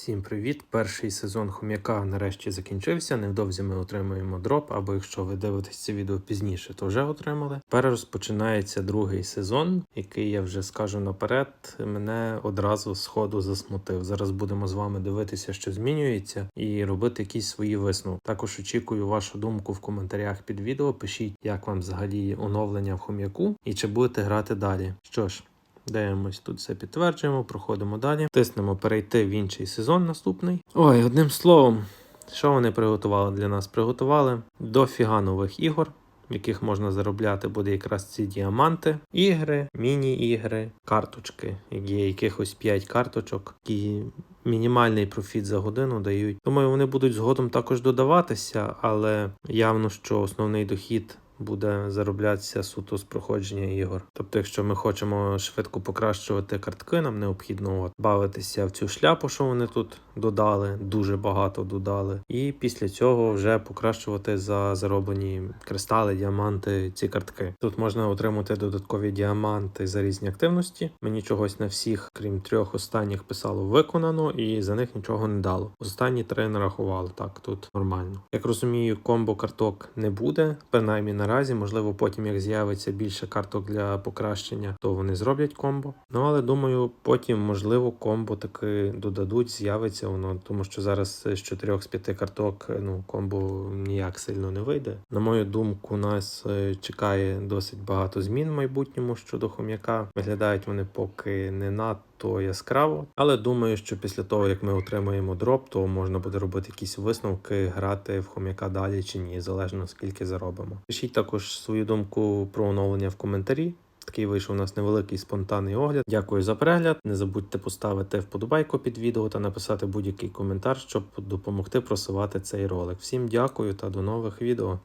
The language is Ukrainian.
Всім привіт! Перший сезон хом'яка нарешті закінчився. Невдовзі ми отримуємо дроп, або якщо ви дивитесь це відео пізніше, то вже отримали. Тепер розпочинається другий сезон, який я вже скажу наперед. Мене одразу з засмутив. Зараз будемо з вами дивитися, що змінюється, і робити якісь свої висновки. Також очікую вашу думку в коментарях під відео. Пишіть, як вам взагалі оновлення в хом'яку і чи будете грати далі. Що ж. Дивимось, тут все підтверджуємо, проходимо далі. Тиснемо перейти в інший сезон наступний. Ой, одним словом, що вони приготували для нас? Приготували дофіга нових ігор, в яких можна заробляти буде якраз ці діаманти, ігри, міні-ігри, карточки, є якихось 5 карточок, які мінімальний профіт за годину дають. Думаю, вони будуть згодом також додаватися, але явно, що основний дохід буде зароблятися суто з проходження ігор. Тобто, якщо ми хочемо швидко покращувати картки, нам необхідно от, бавитися в цю шляпу, що вони тут додали, дуже багато додали, і після цього вже покращувати за зароблені кристали, діаманти, ці картки. Тут можна отримати додаткові діаманти за різні активності. Мені чогось на всіх, крім трьох останніх, писало виконано, і за них нічого не дало. Останні три нарахували. Так, тут нормально. Як розумію, комбо карток не буде, принаймні наразі. Можливо, потім як з'явиться більше карток для покращення, то вони зроблять комбо. Ну але думаю, потім можливо комбо таки додадуть, з'явиться воно, тому що зараз з 4 з 5 карток ну комбо ніяк сильно не вийде. На мою думку, нас е, чекає досить багато змін в майбутньому щодо хом'яка. Виглядають вони поки не надто яскраво, але думаю, що після того як ми отримаємо дроп, то можна буде робити якісь висновки, грати в хом'яка далі чи ні, залежно скільки заробимо. Пишіть також свою думку про оновлення в коментарі. Такий вийшов у нас невеликий спонтанний огляд. Дякую за перегляд. Не забудьте поставити вподобайку під відео та написати будь-який коментар, щоб допомогти просувати цей ролик. Всім дякую та до нових відео.